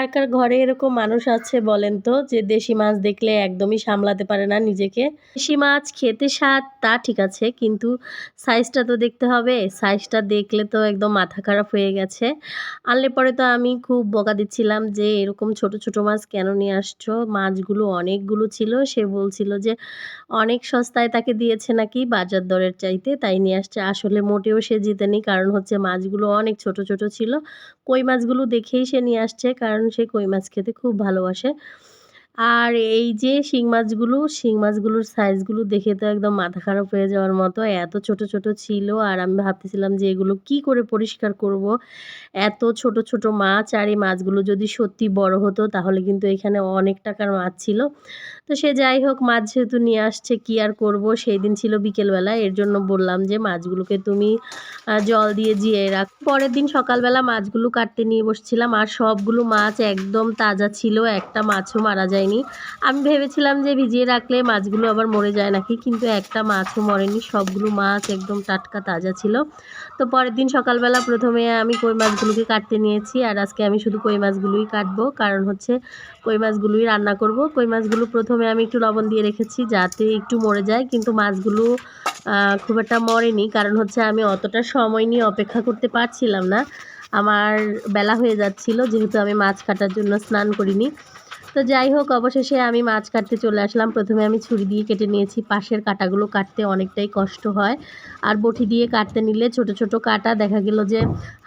কার কার ঘরে এরকম মানুষ আছে বলেন তো? যে দেশি মাছ দেখলে একদমই সামলাতে পারে না নিজেকে। দেশি মাছ খেতে স্বাদ তা ঠিক আছে, কিন্তু সাইজটা তো দেখতে হবে। সাইজটা দেখলে তো একদম মাথা খারাপ হয়ে গেছে। আনলে পরে তো আমি খুব বকা দিচ্ছিলাম যে, এরকম ছোট ছোট মাছ কেন নিয়ে আসছো? মাছগুলো অনেকগুলো ছিল। সে বলছিল যে, অনেক সস্তায় তাকে দিয়েছে নাকি বাজার দরের চাইতে, তাই নিয়ে আসছে। আসলে মোটেও সে জিতেনি কারণ হচ্ছে মাছগুলো অনেক ছোট ছোট ছিল। কই মাছগুলো দেখেই সে নিয়ে আসছে, কারণ সে কই মাছ খেতে খুব ভালোবাসে। আর এই যে শিং মাছগুলো, শিং মাছগুলোর সাইজগুলো দেখে তো একদম মাথা খারাপ হয়ে যাওয়ার মতো। এত ছোট ছোট ছিল আর আমি ভাবতেছিলাম যে এগুলো কি করে পরিষ্কার করব। এত ছোট ছোট মাছ আর এই মাছগুলো যদি সত্যি বড় হতো তাহলে কিন্তু এখানে অনেক টাকার মাছ ছিল। তো সে যাই হোক, মাছ যেহেতু নিয়ে আসছে, কি আর করব? সেই দিন ছিল বিকেলবেলা, এর জন্য বললাম যে মাছগুলোকে তুমি জল দিয়ে জিয়ে রাখ। পরের দিন সকালবেলা মাছগুলো কাটতে নিয়ে বসছিলাম, আর সবগুলো মাছ একদম তাজা ছিল, একটা মাছও মারা যায়নি। আমি ভেবেছিলাম যে ভিজিয়ে রাখলে মাছগুলো আবার মরে যায় নাকি, কিন্তু একটা মাছও মরেনি, সবগুলো মাছ একদম টাটকা তাজা ছিল। তো পরের দিন সকালবেলা প্রথমে আমি কই মাছগুলোকে কাটতে নিয়েছি, আর আজকে আমি শুধু কই মাছগুলোই কাটবো, কারণ হচ্ছে কই মাছগুলোই রান্না করব। কই মাছগুলো প্রথমে আমি একটু লবণ দিয়ে রেখেছি যাতে একটু মরে যায়, কিন্তু মাছগুলো খুব একটা মরেনি। কারণ হচ্ছে আমি অতটা সময় নিয়ে অপেক্ষা করতে পারছিলাম না। আমার বেলা হয়ে যাচ্ছিল, যেহেতু আমি মাছ কাটার জন্য স্নান করিনি। তো যাই হোক, অবশেষে আমি মাছ কাটতে চলে আসলাম। প্রথমে আমি ছুরি দিয়ে কেটে নিয়েছি। পাশের কাটাগুলো কাটতে অনেকটাই কষ্ট হয়। আর বটি দিয়ে কাটতে নিলে ছোট ছোট কাটা দেখা গেল যে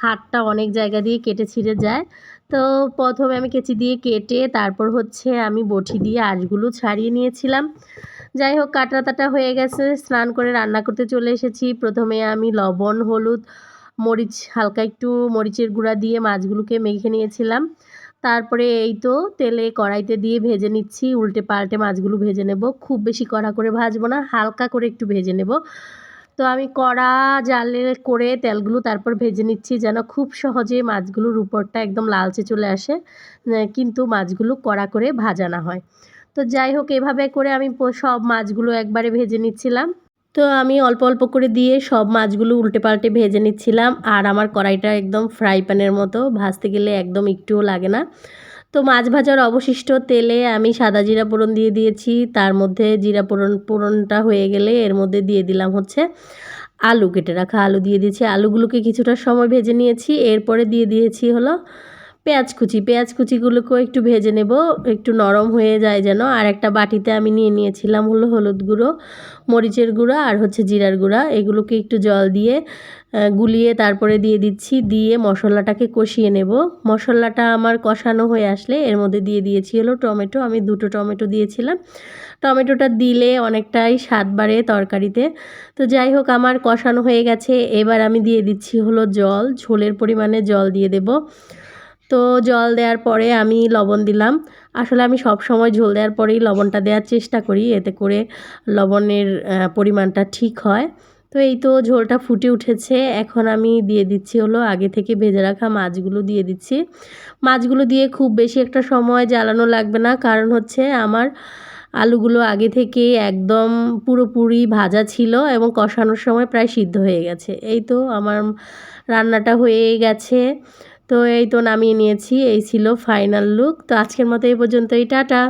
হাতটা অনেক জায়গা দিয়ে কেটে ছিঁড়ে যায়। তো প্রথমে আমি কেচি দিয়ে কেটে তারপর হচ্ছে আমি বটি দিয়ে আঁশগুলো ছাড়িয়ে নিয়েছিলাম। যাই হোক কাটা তাটা হয়ে গেছে। স্নান করে রান্না করতে চলে এসেছি। প্রথমে আমি লবণ, হলুদ, মরিচ, হালকা একটু মরিচের গুঁড়া দিয়ে মাছগুলোকে মেখে নিয়েছিলাম। তারপরে এই তো তেলে কড়াইতে দিয়ে ভেজে নিচ্ছি। উল্টে পাল্টে মাছগুলো ভেজে নেব। খুব বেশি কড়া করে ভাজবো না, হালকা করে একটু ভেজে নেব। তো আমি কড়া জালে করে তেলগুলো তারপর ভেজে নিচ্ছি যেন খুব সহজে মাছগুলোর উপরটা একদম লালচে চলে আসে কিন্তু মাছগুলো কড়া করে ভাজা না হয়। তো যাই হোক, এভাবে করে আমি সব মাছগুলো একবারে ভেজে নিচ্ছিলাম। তো আমি অল্প অল্প করে দিয়ে সব মাছগুলো উল্টে পাল্টে ভেজে নিচ্ছিলাম। আর আমার কড়াইটা একদম ফ্রাই প্যানের মতো, ভাজতে গেলে একদম একটুও লাগে না। তো মাছ ভাজার অবশিষ্ট তেলে আমি সাদা জিরা পোড়ন দিয়ে দিয়েছি। তার মধ্যে জিরা পোড়ন পোড়নটা হয়ে গেলে এর মধ্যে দিয়ে দিলাম হচ্ছে আলু, কেটে রাখা আলু দিয়ে দিয়েছি। আলুগুলোকে কিছুটা সময় ভেজে নিয়েছি। এরপরে দিয়ে দিয়েছি হলো পেঁয়াজ কুচি, পেঁয়াজ কুচিগুলোকেও একটু ভেজে নেব, একটু নরম হয়ে যায় যেন। আর একটা বাটিতে আমি নিয়ে নিয়েছিলাম হলো হলুদ গুঁড়ো, মরিচের গুঁড়া আর হচ্ছে জিরার গুঁড়া। এগুলোকে একটু জল দিয়ে গুলিয়ে তারপরে দিয়ে দিচ্ছি, দিয়ে মশলাটাকে কষিয়ে নেব। মশলাটা আমার কষানো হয়ে আসলে এর মধ্যে দিয়ে দিয়েছি হলো টমেটো। আমি দুটো টমেটো দিয়েছিলাম। টমেটোটা দিলে অনেকটাই স্বাদ বাড়ে তরকারিতে। তো যাই হোক, আমার কষানো হয়ে গেছে। এবার আমি দিয়ে দিচ্ছি হলো জল, ঝোলের পরিমাণে জল দিয়ে দেব। তো জল দেওয়ার পরে আমি লবণ দিলাম। আসলে আমি সব সময় ঝোল দেওয়ার পরেই লবণটা দেওয়ার চেষ্টা করি, এতে করে লবণের পরিমাণটা ঠিক হয়। তো এই তো ঝোলটা ফুটে উঠেছে। এখন আমি দিয়ে দিচ্ছি হলো আগে থেকে ভেজে রাখা মাছগুলো দিয়ে দিচ্ছি। মাছগুলো দিয়ে খুব বেশি একটা সময় জ্বালানো লাগবে না, কারণ হচ্ছে আমার আলুগুলো আগে থেকে একদম পুরোপুরি ভাজা ছিল এবং কষানোর সময় প্রায় সিদ্ধ হয়ে গেছে। এই তো আমার রান্নাটা হয়ে গেছে। তো এই তো নামিয়ে নিয়েছি, এই ছিল ফাইনাল লুক তো আজকের মতো এই পর্যন্তই, টাটা।